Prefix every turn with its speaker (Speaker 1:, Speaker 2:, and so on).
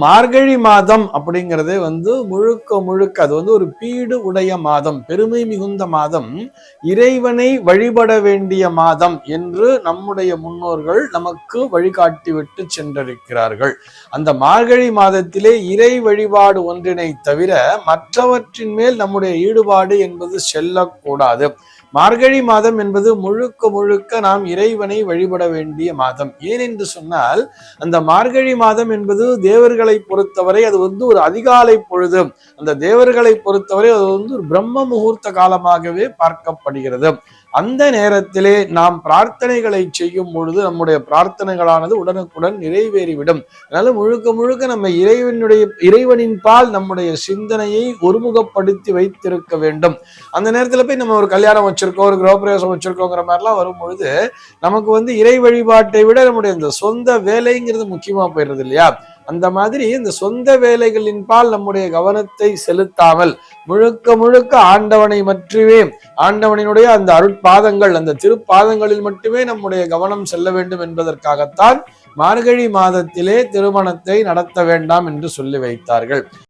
Speaker 1: மார்கழி மாதம் அப்படிங்கிறது வந்து முழுக்க முழுக்க அது வந்து ஒரு பீடு உடைய மாதம் பெருமை மிகுந்த மாதம் இறைவனை வழிபட வேண்டிய மாதம் என்று நம்முடைய முன்னோர்கள் நமக்கு வழிகாட்டிவிட்டு சென்றிருக்கிறார்கள். அந்த மார்கழி மாதத்திலே இறை வழிபாடு ஒன்றினை தவிர மற்றவற்றின் மேல் நம்முடைய ஈடுபாடு என்பது செல்லக்கூடாது. மார்கழி மாதம் என்பது முழுக்க முழுக்க நாம் இறைவனை வழிபட வேண்டிய மாதம். ஏன் என்று சொன்னால் அந்த மார்கழி மாதம் என்பது தேவர்களை பொறுத்தவரை அது வந்து ஒரு அதிகாலை பொழுது. அந்த தேவர்களை பொறுத்தவரை அது வந்து ஒரு பிரம்ம முகூர்த்த காலமாகவே பார்க்கப்படுகிறது. அந்த நேரத்திலே நாம் பிரார்த்தனைகளை செய்யும் பொழுது நம்முடைய பிரார்த்தனைகளானது உடனுக்குடன் நிறைவேறிவிடும். அதனால முழுக்க முழுக்க நம்ம இறைவனுடைய இறைவனின் பால் நம்முடைய சிந்தனையை ஒருமுகப்படுத்தி வைத்திருக்க வேண்டும். அந்த நேரத்துல போய் நம்ம ஒரு கல்யாணம் வச்சிருக்கோம் ஒரு கிரகப்பிரவேசம் வச்சிருக்கோங்கிற மாதிரிலாம் வரும்பொழுது நமக்கு வந்து இறை வழிபாட்டை விட நம்முடைய இந்த சொந்த வேலைங்கிறது முக்கியமா போயிடுறது இல்லையா? அந்த மாதிரி இந்த சொந்த வேலைகளின்பால் நம்முடைய கவனத்தை செலுத்தாமல் முழுக்க முழுக்க ஆண்டவனை மட்டுமே ஆண்டவனினுடைய அந்த அருட்பாதங்கள் அந்த திருப்பாதங்களில் மட்டுமே நம்முடைய கவனம் செல்ல வேண்டும் என்பதற்காகத்தான் மார்கழி மாதத்திலே திருமணத்தை நடத்த வேண்டாம் என்று சொல்லி வைத்தார்கள்.